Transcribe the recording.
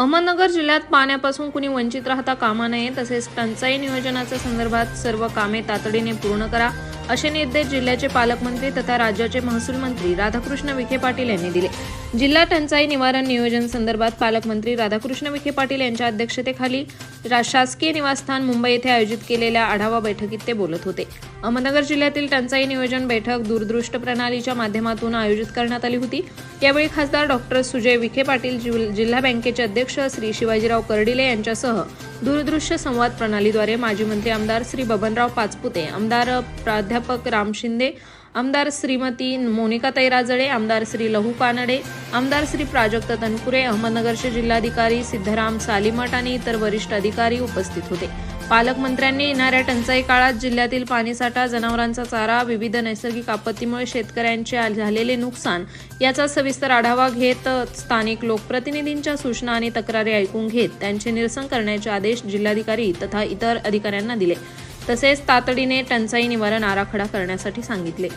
अहमदनगर जिल्ह्यात पाण्यापासून कुणी वंचित राहता कामा नये तसेच टंचाई नियोजनाच्या संदर्भात सर्व कामे तातडीने पूर्ण करा. असे निर्देश जिल्ह्याचे पालकमंत्री तथा राज्याचे महसूल मंत्री राधाकृष्ण विखे पाटील यांनी दिले. जिल्हा टंचाई निवारण नियोजन संदर्भात पालकमंत्री राधाकृष्ण विखे पाटील यांच्या अध्यक्षतेखाली रा- शासकीय निवासस्थान मुंबई येथे आयोजित केलेल्या आढावा बैठकीत ते बोलत होते. अहमदनगर जिल्ह्यातील टंचाई नियोजन बैठक दूरदृष्ट प्रणालीच्या माध्यमातून आयोजित करण्यात आली होती. यावेळी खासदार डॉक्टर सुजय विखे पाटील जिल- जिल्हा बँकेचे अध्यक्ष श्री शिवाजीराव कर्डिले यांच्यासह दूरदृश्य संवाद प्रणालीद्वारे माजी मंत्री आमदार श्री बबनराव पाचपुते आमदार प्राध्यापक राम शिंदे आमदार श्रीमती मोनिका तैराजळे आमदार श्री लहू कानडे आमदार श्री प्राजक्त तनपुरे अहमदनगरचे जिल्हाधिकारी सिद्धराम सालीमठ आणि इतर वरिष्ठ अधिकारी उपस्थित होते. पालकमंत्र्यांनी येणाऱ्या टंचाई काळात जिल्ह्यातील पाणीसाठा जनावरांचा चारा विविध नैसर्गिक आपत्तीमुळे शेतकऱ्यांचे झालेले नुकसान याचा सविस्तर आढावा घेत स्थानिक लोकप्रतिनिधींच्या सूचना आणि तक्रारी ऐकून घेत त्यांचे निरसन करण्याचे आदेश जिल्हाधिकारी तथा इतर अधिकाऱ्यांना दिले. तसेच तातडीने टंचाई निवारण आराखडा करण्यासाठी सांगितले.